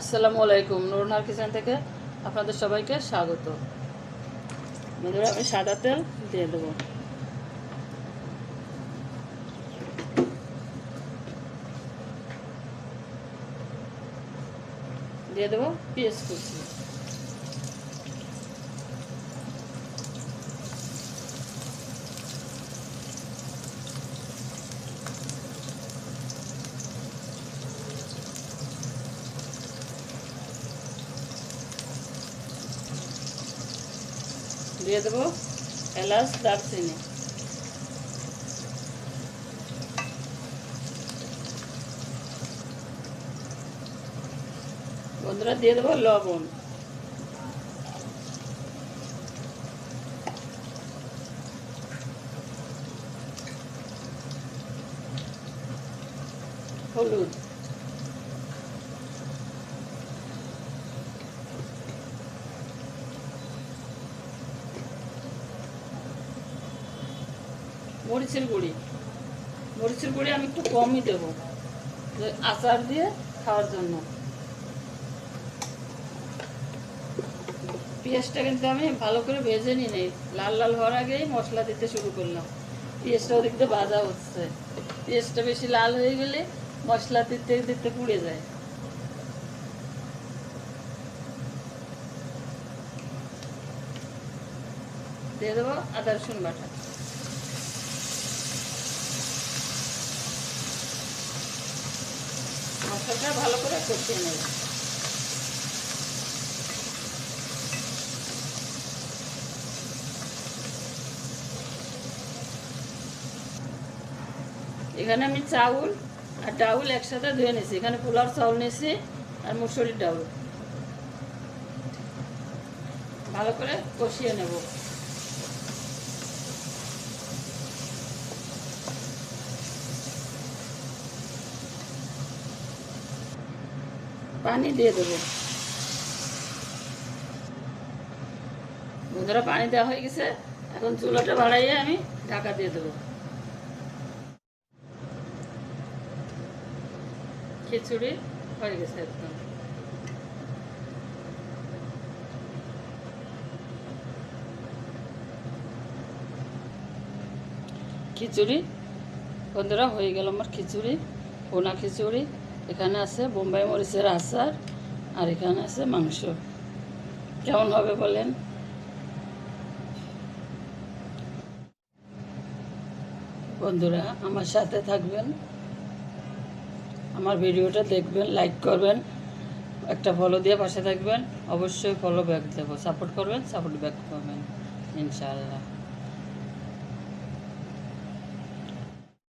আসসালামু আলাইকুম নুরনার কিচেন থেকে আপনাদের সবাইকে স্বাগত। বন্ধুরা, আমি সাদা তেল দিয়ে দেব। দিয়ে দেবো পেঁয়াজ কুচি। দিয়ে দেবো এলাচ দারচিনি। বন্ধুরা দিয়ে দেবো লবণ। হলুদ। মরিচের গুঁড়ি। মরিচের গুঁড়ি আমি একটু কমই দেবো আচার দিয়ে খাওয়ার জন্য। পেঁয়াজটা কিন্তু আমি ভালো করে ভেজে নিই নেই, লাল লাল হওয়ার আগেই মশলা দিতে শুরু করলাম। পেঁয়াজটা ওদিক দিয়ে হচ্ছে। পেঁয়াজটা বেশি লাল হয়ে গেলে মশলা দিতে দিতে পুড়ে যায়। দিয়ে দেবো আদা রসুন বাটা। মশলাটা ভালো করে কষিয়ে নেব। এখানে আমি চাউল আর ডাউল একসাথে ধুয়ে নিয়েছি। এখানে পোলার চাউল নিয়েছি আর মুসুরির ডাউল। ভালো করে কষিয়ে নেব। পানি দিয়ে দেবো। বন্ধুরা, পানি দেওয়া হয়ে গেছে। এখন চুলাটা বাড়াইয়ে আমি ঢাকা দিয়ে দেবো। খিচুড়ি হয়ে গেছে একদম। খিচুড়ি, বন্ধুরা, হয়ে গেল আমার খিচুড়ি পোনা খিচুড়ি। এখানে আছে বোম্বাই মরিচের আচার আর এখানে আছে মাংস। কেমন হবে বলেন? বন্ধুরা, আমার সাথে থাকবেন। আমার ভিডিওটা দেখবেন লাইক করবেন, একটা ফলো দিয়ে পাশে থাকবেন। অবশ্যই ফলো ব্যাক দেবো। সাপোর্ট করবেন সাপোর্ট ব্যাক করবেন, ইনশাআল্লাহ।